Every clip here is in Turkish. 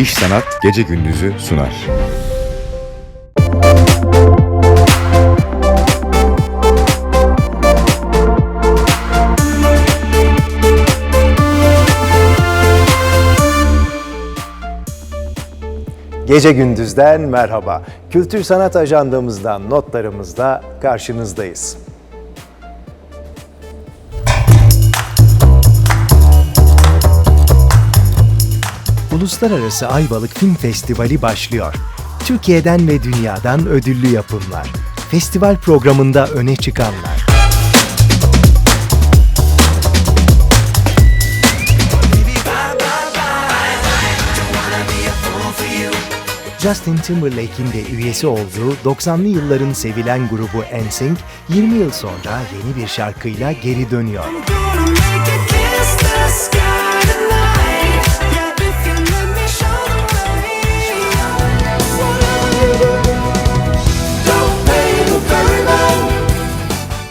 İş Sanat Gece Gündüz'ü sunar. Gece Gündüz'den merhaba. Kültür Sanat Ajandamızdan notlarımızla karşınızdayız. Uluslararası Ayvalık Film Festivali başlıyor. Türkiye'den ve dünyadan ödüllü yapımlar. Festival programında öne çıkanlar. Justin Timberlake'in de üyesi olduğu 90'lı yılların sevilen grubu NSYNC 20 yıl sonra yeni bir şarkıyla geri dönüyor. Gonna make it kiss the sky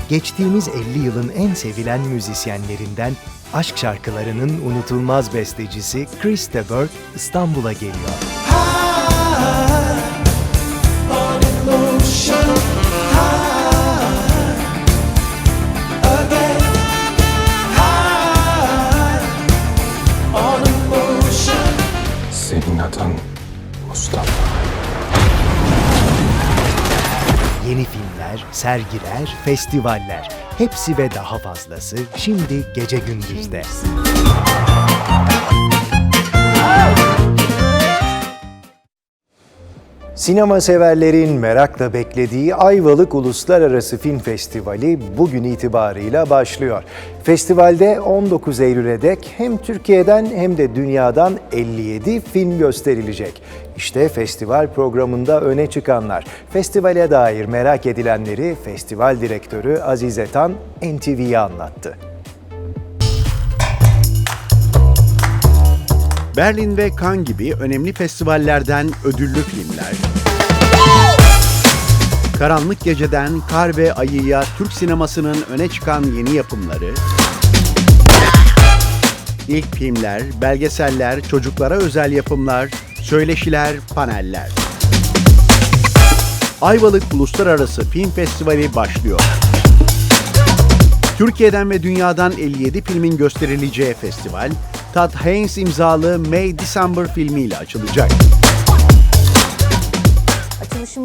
Geçtiğimiz 50 yılın en sevilen müzisyenlerinden aşk şarkılarının unutulmaz bestecisi Chris de İstanbul'a geliyor. Sergiler, festivaller hepsi ve daha fazlası şimdi gece gündüzde. Sinema severlerin merakla beklediği Ayvalık Uluslararası Film Festivali bugün itibarıyla başlıyor. Festivalde 19 Eylül'e dek hem Türkiye'den hem de dünyadan 57 film gösterilecek. İşte festival programında öne çıkanlar. Festivale dair merak edilenleri festival direktörü Azize Tan NTV'ye anlattı. Berlin ve Cannes gibi önemli festivallerden ödüllü filmler, Karanlık Gece'den Kar ve Ayı'ya Türk sinemasının öne çıkan yeni yapımları, ilk filmler, belgeseller, çocuklara özel yapımlar, söyleşiler, paneller. Ayvalık Uluslararası Film Festivali başlıyor. Türkiye'den ve dünyadan 57 filmin gösterileceği festival, Todd Haynes imzalı May December filmiyle açılacak.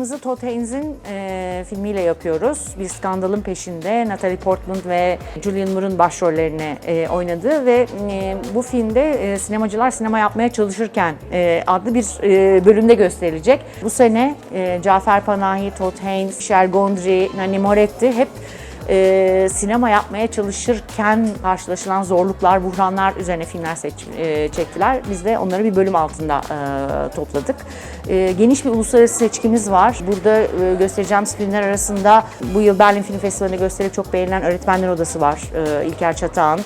Açılışımızı Todd Haynes'in e, filmiyle yapıyoruz. Bir skandalın peşinde Natalie Portman ve Julianne Moore'un başrollerini e, oynadığı ve e, bu filmde e, sinemacılar sinema yapmaya çalışırken e, adlı bir e, bölümde gösterilecek. Bu sene e, Cafer Panahi, Todd Haynes, Michel Gondry, Nanni Moretti hep e, sinema yapmaya çalışırken karşılaşılan zorluklar, buhranlar üzerine filmler seç, e, çektiler. Biz de onları bir bölüm altında e, topladık. E, geniş bir uluslararası seçkimiz var. Burada e, göstereceğimiz filmler arasında bu yıl Berlin Film Festivali'nde gösterilip çok beğenilen Öğretmenler Odası var. E, İlker Çatağan.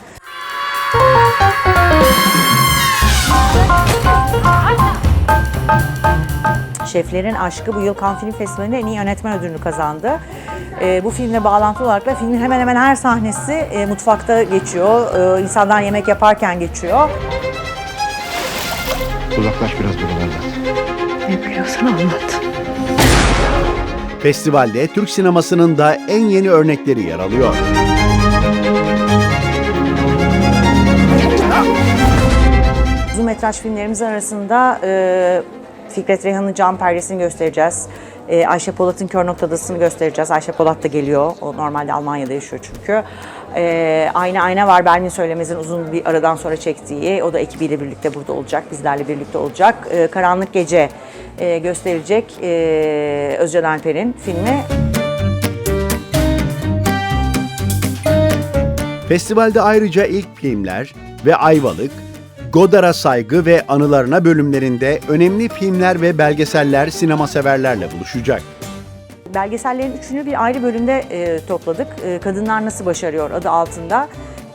Şeflerin Aşkı bu yıl Cannes Film Festivali'nde en iyi yönetmen ödülünü kazandı. Ee, bu filmle bağlantılı olarak da filmin hemen hemen her sahnesi e, mutfakta geçiyor. Ee, insanlar yemek yaparken geçiyor. Uzaklaş biraz buralardan. Festivalde Türk sinemasının da en yeni örnekleri yer alıyor. Uzun metraj filmlerimiz arasında e, Fikret Reyhan'ın Can Perdesi'ni göstereceğiz. E, Ayşe Polat'ın Kör Noktadası'nı göstereceğiz. Ayşe Polat da geliyor. O normalde Almanya'da yaşıyor çünkü. E, Ayna Ayna var Berlin Söylemez'in uzun bir aradan sonra çektiği. O da ekibiyle birlikte burada olacak. Bizlerle birlikte olacak. E, Karanlık Gece e, gösterecek e, Özcan Alper'in filmi. Festivalde ayrıca ilk filmler ve Ayvalık, Godard'a saygı ve anılarına bölümlerinde önemli filmler ve belgeseller sinema severlerle buluşacak. Belgesellerin üçünü bir ayrı bölümde e, topladık. E, Kadınlar Nasıl Başarıyor adı altında.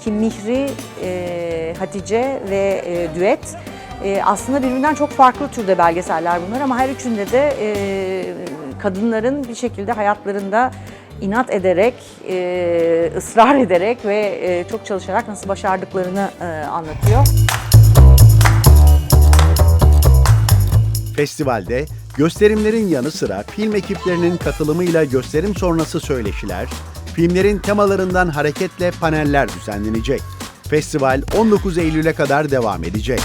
Kim Mihri, e, Hatice ve e, Düet. E, aslında birbirinden çok farklı türde belgeseller bunlar ama her üçünde de e, kadınların bir şekilde hayatlarında inat ederek, e, ısrar ederek ve e, çok çalışarak nasıl başardıklarını e, anlatıyor. Festivalde gösterimlerin yanı sıra film ekiplerinin katılımıyla gösterim sonrası söyleşiler, filmlerin temalarından hareketle paneller düzenlenecek. Festival 19 Eylül'e kadar devam edecek.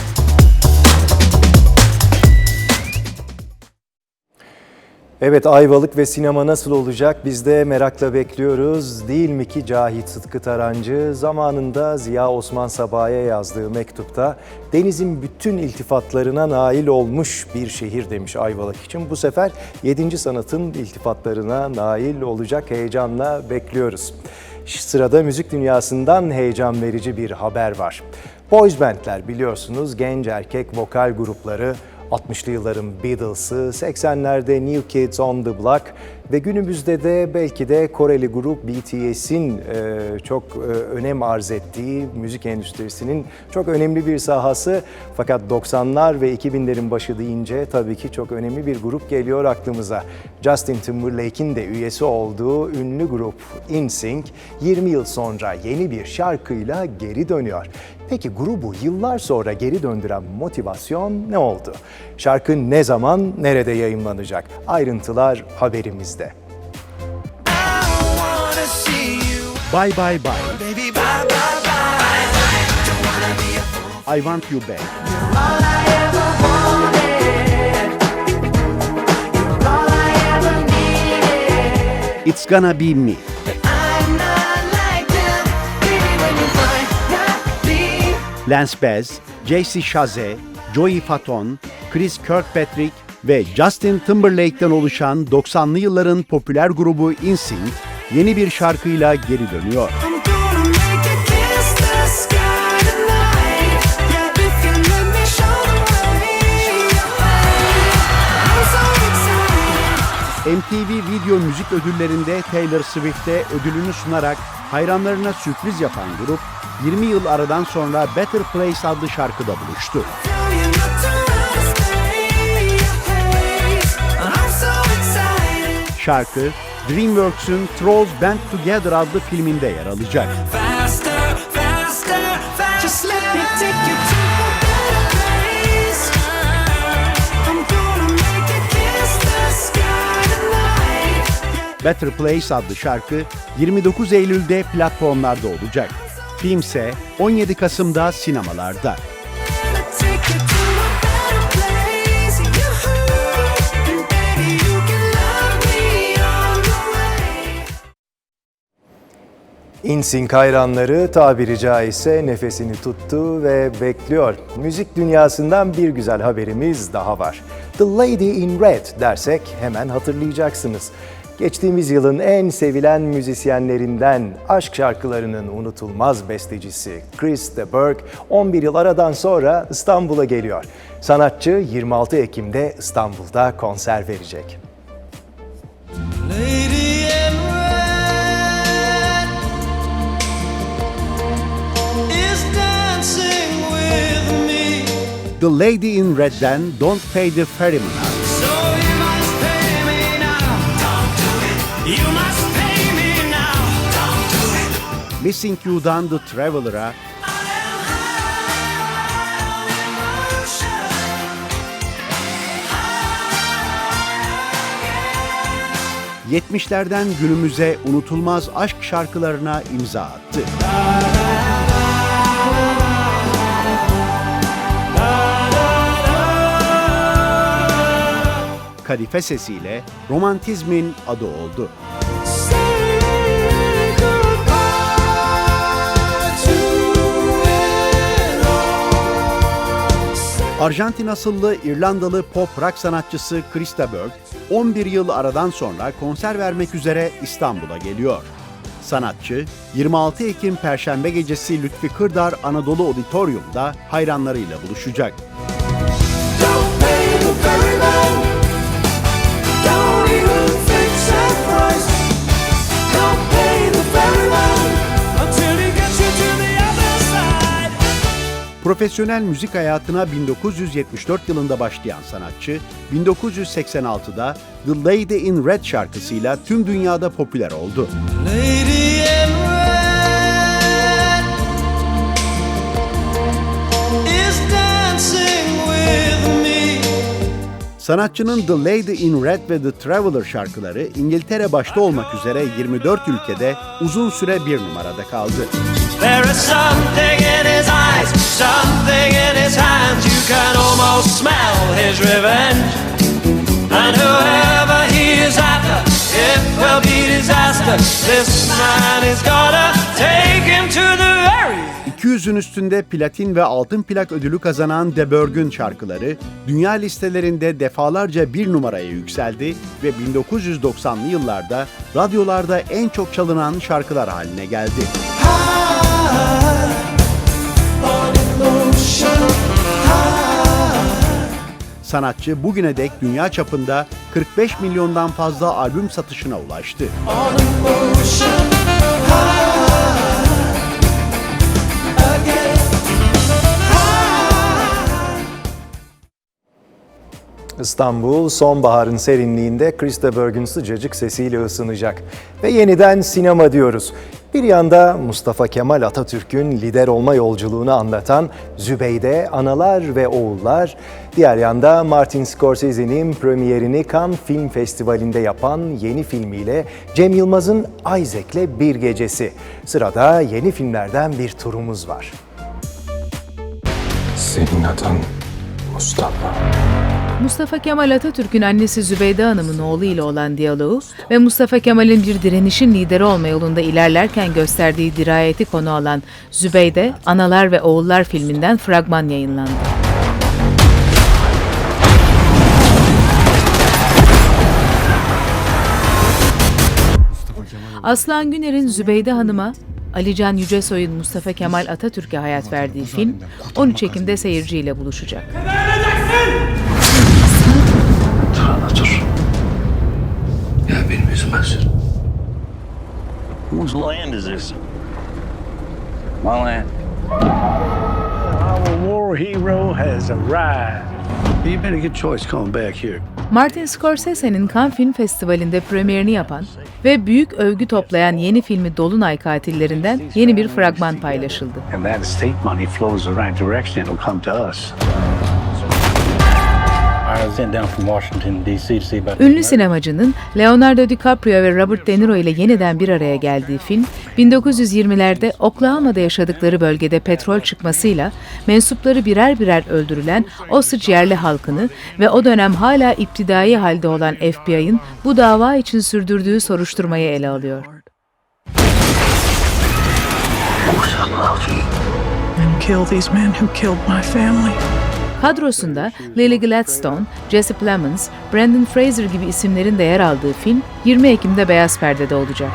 Evet Ayvalık ve sinema nasıl olacak biz de merakla bekliyoruz. Değil mi ki Cahit Sıtkı Tarancı zamanında Ziya Osman Sabah'a yazdığı mektupta denizin bütün iltifatlarına nail olmuş bir şehir demiş Ayvalık için. Bu sefer 7. sanatın iltifatlarına nail olacak heyecanla bekliyoruz. Sırada müzik dünyasından heyecan verici bir haber var. Boys bandler biliyorsunuz genç erkek vokal grupları 60'lı yılların Beatles'ı, 80'lerde New Kids on the Block ve günümüzde de belki de Koreli grup BTS'in e, çok e, önem arz ettiği müzik endüstrisinin çok önemli bir sahası. Fakat 90'lar ve 2000'lerin başı deyince tabii ki çok önemli bir grup geliyor aklımıza. Justin Timberlake'in de üyesi olduğu ünlü grup InSync 20 yıl sonra yeni bir şarkıyla geri dönüyor. Peki grubu yıllar sonra geri döndüren motivasyon ne oldu? Şarkı ne zaman, nerede yayınlanacak? Ayrıntılar haberimizde. Bye Bye Bye. Bye bye bye. I Want You Back. It's Gonna Be Me, Lance Bass, JC Chazé, Joey Fatton, Chris Kirkpatrick ve Justin Timberlake'den oluşan 90'lı yılların popüler grubu InSync yeni bir şarkıyla geri dönüyor. MTV Video Müzik Ödülleri'nde Taylor Swift'e ödülünü sunarak hayranlarına sürpriz yapan grup, 20 yıl aradan sonra Better Place adlı şarkıda buluştu. Şarkı, DreamWorks'ün Trolls Band Together adlı filminde yer alacak. Better Place adlı şarkı 29 Eylül'de platformlarda olacak. Filmse 17 Kasım'da sinemalarda. InSync hayranları tabiri caizse nefesini tuttu ve bekliyor. Müzik dünyasından bir güzel haberimiz daha var. The Lady in Red dersek hemen hatırlayacaksınız. Geçtiğimiz yılın en sevilen müzisyenlerinden aşk şarkılarının unutulmaz bestecisi Chris de Burgh 11 yıl aradan sonra İstanbul'a geliyor. Sanatçı 26 Ekim'de İstanbul'da konser verecek. Lady in red is dancing with me. The Lady in Red'den Don't Pay the Ferryman Missing You'dan The Traveler'a, 70'lerden günümüze unutulmaz aşk şarkılarına imza attı. Kadife sesiyle romantizmin adı oldu. Arjantin asıllı İrlandalı pop rock sanatçısı Krista Berg, 11 yıl aradan sonra konser vermek üzere İstanbul'a geliyor. Sanatçı, 26 Ekim Perşembe gecesi Lütfi Kırdar Anadolu Auditorium'da hayranlarıyla buluşacak. Profesyonel müzik hayatına 1974 yılında başlayan sanatçı, 1986'da The Lady in Red şarkısıyla tüm dünyada popüler oldu. Lady in red is dancing with me. Sanatçının The Lady in Red ve The Traveler şarkıları İngiltere başta olmak üzere 24 ülkede uzun süre bir numarada kaldı. There is something in his eyes, something in his hands. You can almost smell his revenge. And whoever he is after, it will be disaster. This man is gonna take him to the very 200'ün üstünde platin ve altın plak ödülü kazanan De Burgh'ün şarkıları dünya listelerinde defalarca bir numaraya yükseldi ve 1990'lı yıllarda radyolarda en çok çalınan şarkılar haline geldi. Sanatçı bugüne dek dünya çapında 45 milyondan fazla albüm satışına ulaştı. İstanbul sonbaharın serinliğinde Krista Berg'in sıcacık sesiyle ısınacak. Ve yeniden sinema diyoruz. Bir yanda Mustafa Kemal Atatürk'ün lider olma yolculuğunu anlatan Zübeyde, Analar ve Oğullar, diğer yanda Martin Scorsese'nin premierini Cannes Film Festivali'nde yapan yeni filmiyle Cem Yılmaz'ın Isaac'le Bir Gecesi. Sırada yeni filmlerden bir turumuz var. Senin adın Mustafa. Mustafa Kemal Atatürk'ün annesi Zübeyde Hanım'ın oğlu ile olan diyaloğu ve Mustafa Kemal'in bir direnişin lideri olma yolunda ilerlerken gösterdiği dirayeti konu alan Zübeyde, Analar ve Oğullar filminden fragman yayınlandı. Aslan Güner'in Zübeyde Hanım'a, Alican Yücesoy'un Mustafa Kemal Atatürk'e hayat verdiği film 13 Ekim'de seyirciyle buluşacak. Tana dur. Ya benim yüzüme sür. Whose land is this? My land. Our war hero has arrived. You made a good choice coming back here. Martin Scorsese'nin Cannes Film Festivali'nde premierini yapan ve büyük övgü toplayan yeni filmi Dolunay Katillerinden yeni bir fragman paylaşıldı. And that estate money flows the right direction. It'll come to us. Ünlü sinemacının Leonardo DiCaprio ve Robert De Niro ile yeniden bir araya geldiği film, 1920'lerde Oklahoma'da yaşadıkları bölgede petrol çıkmasıyla mensupları birer birer öldürülen Osage yerli halkını ve o dönem hala iptidai halde olan FBI'ın bu dava için sürdürdüğü soruşturmayı ele alıyor. Kill these men who killed my family. Kadrosunda Lily Gladstone, Jesse Plemons, Brandon Fraser gibi isimlerin de yer aldığı film 20 Ekim'de Beyaz Perde'de olacak.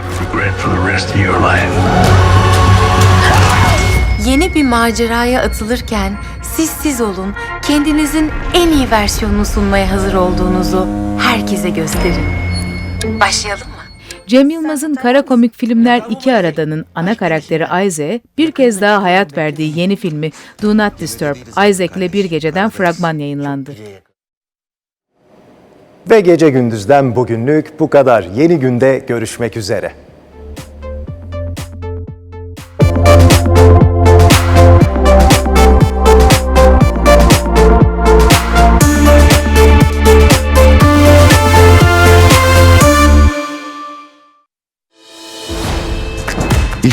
Yeni bir maceraya atılırken siz siz olun, kendinizin en iyi versiyonunu sunmaya hazır olduğunuzu herkese gösterin. Başlayalım? Cem Yılmaz'ın kara komik filmler iki aradanın ana karakteri Isaac'e bir kez daha hayat verdiği yeni filmi Do Not Disturb, Isaac'le bir geceden fragman yayınlandı. Ve gece gündüzden bugünlük bu kadar. Yeni günde görüşmek üzere.